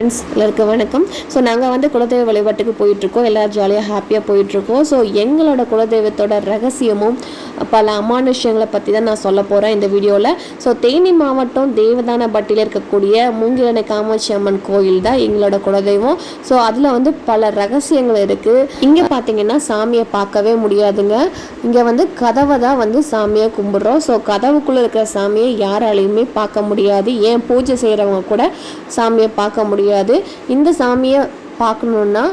Friends எல்லாருக்கும் வணக்கம். So நாங்கள் வந்து குலதெய்வ வழிபாட்டுக்கு போயிட்டுருக்கோம். எல்லோரும் ஜாலியாக ஹாப்பியாக போயிட்டுருக்கோம். ஸோ எங்களோட குலதெய்வத்தோட ரகசியமும் பல அமானுஷ்யங்களை பற்றி தான் நான் சொல்ல போகிறேன் இந்த வீடியோவில் ஸோ தேனி மாவட்டம் தேவதானப்பட்டியில் இருக்கக்கூடிய மூங்கிலனை காமாட்சி அம்மன் கோயில் தான் எங்களோட குலதெய்வம். ஸோ அதில் வந்து பல ரகசியங்கள் இருக்குது இங்கே பார்த்தீங்கன்னா சாமியை பார்க்கவே முடியாதுங்க. இங்கே வந்து கதவை தான் வந்து சாமியை கும்பிட்றோம். ஸோ கதவுக்குள்ளே இருக்கிற சாமியை யாராலையுமே பார்க்க முடியாது. ஏன் பூஜை செய்கிறவங்க கூட சாமியை பார்க்க முடியாது. இந்த சாமியை பார்க்கணுன்னா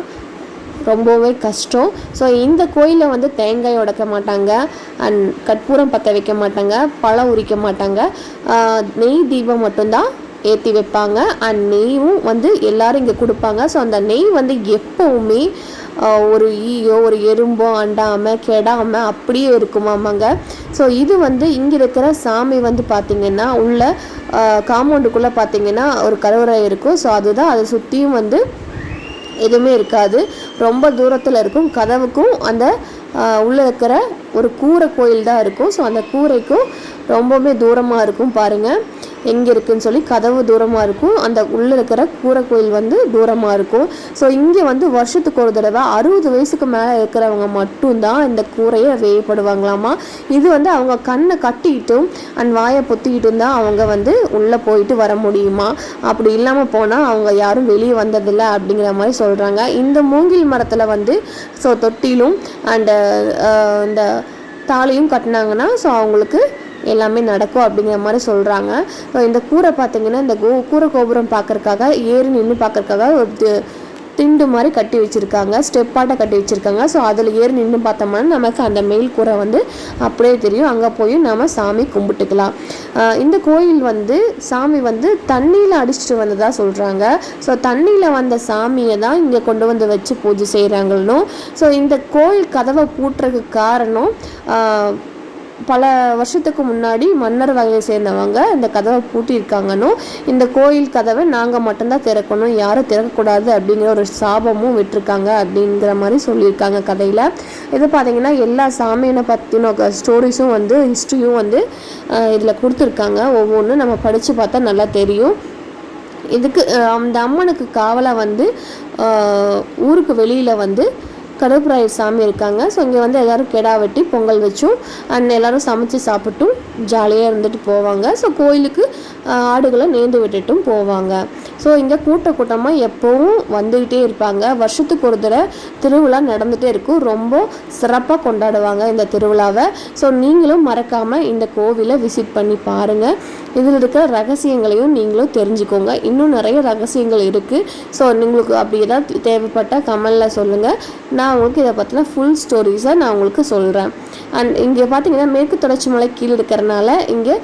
ரொம்பவே கஷ்டம். ஸோ இந்த கோயிலில் வந்து தேங்காய் உடைக்க மாட்டாங்க. அண்ட் கற்பூரம் பற்ற வைக்க மாட்டாங்க. பழம் உரிக்க மாட்டாங்க. நெய் தீபம் மட்டும்தான் ஏற்றி வைப்பாங்க. அண்ட் நெய்யும் வந்து எல்லாரும் இங்கே கொடுப்பாங்க. ஸோ அந்த நெய் வந்து எப்போவுமே ஒரு ஈயோ ஒரு எறும்போ அண்டாமல் கெடாமல் அப்படியே இருக்குமாமாங்க. ஸோ இது வந்து இங்கே இருக்கிற சாமி வந்து பார்த்திங்கன்னா உள்ள காம்பவுண்டுக்குள்ளே பார்த்திங்கன்னா ஒரு கருவறை இருக்கும். ஸோ அதுதான் அதை சுற்றியும் வந்து எதுவுமே இருக்காது. ரொம்ப தூரத்தில் இருக்கும். கதவுக்கும் அந்த உள்ளே இருக்கிற ஒரு கூரை கோயில் தான் இருக்கும். ஸோ அந்த கூரைக்கும் ரொம்பவுமே தூரமாக இருக்கும் பாருங்கள் எங்கே இருக்குதுன்னு சொல்லி கதவு தூரமாக இருக்கும். அந்த உள்ளே இருக்கிற கூரை கோயில் வந்து தூரமாக இருக்கும். ஸோ இங்கே வந்து வருஷத்துக்கு ஒரு தடவை அறுபது வயசுக்கு மேலே இருக்கிறவங்க மட்டும்தான் இந்த கூரையை வேயப்படுவாங்களாமா இது வந்து அவங்க கண்ணை கட்டிக்கிட்டும் அண்ட் வாயை பொத்திக்கிட்டும் தான் அவங்க வந்து உள்ளே போயிட்டு வர முடியுமா? அப்படி இல்லாமல் போனால் அவங்க யாரும் வெளியே வந்ததில்லை அப்படிங்கிற மாதிரி சொல்கிறாங்க இந்த மூங்கில் மரத்தில் வந்து ஸோ தொட்டிலும் அண்டு இந்த தாலியும் கட்டினாங்கன்னா ஸோ அவங்களுக்கு எல்லாமே நடக்கும் அப்படிங்கிற மாதிரி சொல்கிறாங்க ஸோ இந்த கூரை பார்த்தீங்கன்னா இந்த கோ கூரை கோபுரம் பார்க்குறக்காக ஏறி நின்று பார்க்கறக்காக ஒரு திண்டு மாதிரி கட்டி வச்சுருக்காங்க. ஸ்டெப்பாட்டை கட்டி வச்சுருக்காங்க. ஸோ அதில் ஏறி நின்று பார்த்தோம்னா நமக்கு அந்த மேல் கூரை வந்து அப்படியே தெரியும். அங்கே போய் நம்ம சாமி கும்பிட்டுக்கலாம். இந்த கோயில் வந்து சாமி வந்து தண்ணியில் அடிச்சிட்டு வந்ததாக சொல்கிறாங்க ஸோ தண்ணியில் வந்த சாமியை தான் இங்கே கொண்டு வந்து வச்சு பூஜை செய்கிறாங்களும் ஸோ இந்த கோயில் கதவை பூட்டுறதுக்கு காரணம் பல வருஷத்துக்கு முன்னாடி மன்னர் வகையை சேர்ந்தவங்க இந்த கதவை பூட்டியிருக்காங்கன்னு. இந்த கோயில் கதவை நாங்கள் மட்டும்தான் திறக்கணும் யாரும் திறக்கக்கூடாது அப்படிங்கிற ஒரு சாபமும் விட்டிருக்காங்க அப்படிங்கிற மாதிரி சொல்லியிருக்காங்க கதையில். இது பார்த்தீங்கன்னா எல்லா சாமியினை பற்றின ஸ்டோரிஸும் வந்து ஹிஸ்ட்ரியும் வந்து இதில் கொடுத்துருக்காங்க. ஒவ்வொன்றும் நம்ம படித்து பார்த்தா நல்லா தெரியும். இதுக்கு அந்த அம்மனுக்கு காவலாக வந்து ஊருக்கு வெளியில் வந்து கருப்புராயர் சாமி இருக்காங்க. ஸோ இங்கே வந்து எல்லோரும் கெடா வெட்டி பொங்கல் வச்சும் அண்ட் எல்லோரும் சமைச்சு சாப்பிட்டும் ஜாலியாக இருந்துட்டு போவாங்க. ஸோ கோயிலுக்கு ஆடுகளை நேர்ந்து விட்டுட்டும் போவாங்க. ஸோ இங்கே கூட்ட கூட்டமாக எப்போவும் வந்துக்கிட்டே இருப்பாங்க. வருஷத்துக்கு ஒரு தடவை திருவிழா நடந்துகிட்டே இருக்கும். ரொம்ப சிறப்பாக கொண்டாடுவாங்க இந்த திருவிழாவை. ஸோ நீங்களும் மறக்காமல் இந்த கோவிலை விசிட் பண்ணி பாருங்கள் இதில் இருக்கிற ரகசியங்களையும் நீங்களும் தெரிஞ்சுக்கோங்க. இன்னும் நிறைய ரகசியங்கள் இருக்குது ஸோ உங்களுக்கு அப்படி ஏதாவது தேவைப்பட்டால் கமெண்டில் சொல்லுங்கள் நான் உங்களுக்கு இதை பற்றின ஃபுல் ஸ்டோரிஸை நான் உங்களுக்கு சொல்கிறேன் அண்ட் இங்கே பார்த்தீங்கன்னா மேற்கு தொடர்ச்சி மலை கீழே இருக்கிறனால இங்கே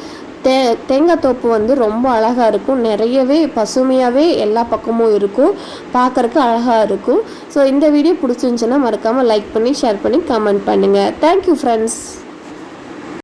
தே தேங்காய் தோப்பு வந்து ரொம்ப அழகாக இருக்கும். நிறையவே பசுமையாகவே எல்லா பக்கமும் இருக்கும். பார்க்குறக்கு அழகாக இருக்கும். ஸோ இந்த வீடியோ பிடிச்சிருந்துச்சுன்னா மறக்காமல் லைக் பண்ணி ஷேர் பண்ணி கமெண்ட் பண்ணுங்கள் தேங்க்யூ ஃப்ரெண்ட்ஸ்